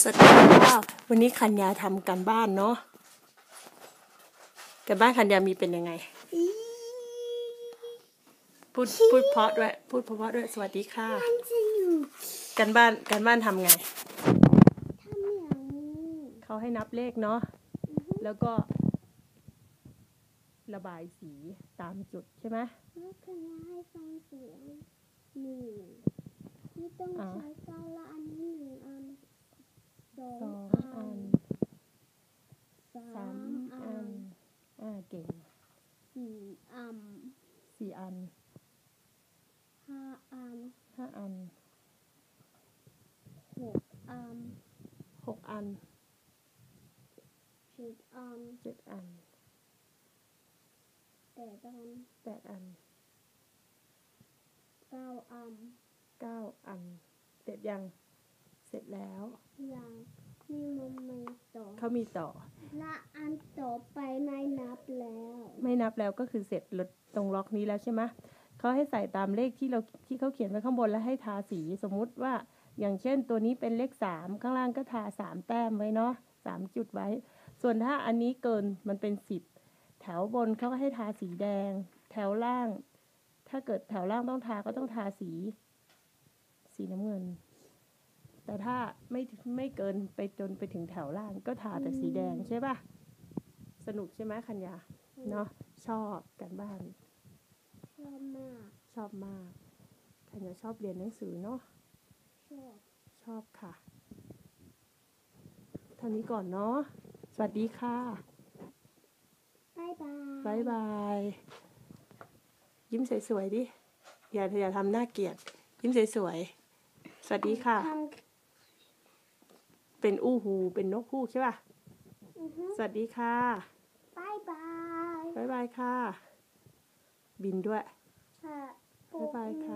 สวัสดีค่ะวันนี้คัญญาทำการบ้านเนาะการบ้านคัญญามีเป็นยังไง พูดพูดเพราะด้วย พูดเพราะๆด้วย สวัสดีค่ะมันจะอยู่การบ้านการบ้านทำไงทำอย่างนี้เขาให้นับเลขเนาะแล้วก็ ระบายสีตามจุดใช่ไหมแล้วคณะให้ฟังเสียงหนึ่งที่ต้องอ่าใช้กาละอันนี้หนึ่งอันสอง สอง อั อั น น สาสามมอัอันนอ่าเก่งสี่อันสี่อันห้าอันห้าอันหกอันหกอันเจ็ดอันเจ็ดอันแปดอันแปดอันเก้าอันเก้าอัน เสร็จยัง เสร็จแล้วอย่างนี่มันไม่ต่อเขามีต่อ และอันต่อไปไม่นับแล้ว ไม่นับแล้วก็คือเสร็จลดตรงล็อกนี้แล้วใช่ไหมเขาให้ใส่ตามเลขที่เราที่เขาเขียนไว้ข้างบนแล้วให้ทาสีสมมุติว่าอย่างเช่นตัวนี้เป็นเลขสามข้างล่างก็ทาสามแต้มไว้เนาะสามจุดไว้ ส่วนถ้าอันนี้เกินมันเป็นสิบแถวบนเขาก็ให้ทาสีแดง แถวล่าง ถ้าเกิดแถวล่างต้องทาก็ต้องทาสี สีน้ำเงิน แต่ถ้าไม่ไม่เกินไปจนไปถึงแถวล่างก็ทาแต่สีแดงใช่ปะสนุกใช่ไหมคัญญาเนาะชอบกันบ้าน ชอบมาก ชอบมากคันจะชอบเรียนหนังสือเนาะชอบชอบค่ะ เท่านี้ก่อนเนาะสวัสดีค่ะบายบายบายบายยิ้มสวยๆดิอย่าอย่าทำหน้าเกลียด ยิ้มสวยๆสวัสดีค่ะท เป็นอู้หู เป็นนกฮูกใช่ป่ะำอือฮึสวัสดีค่ะ บายบายบายบายค่ะ บินด้วย ค่ะบายบายค่ะปรมือบกมือ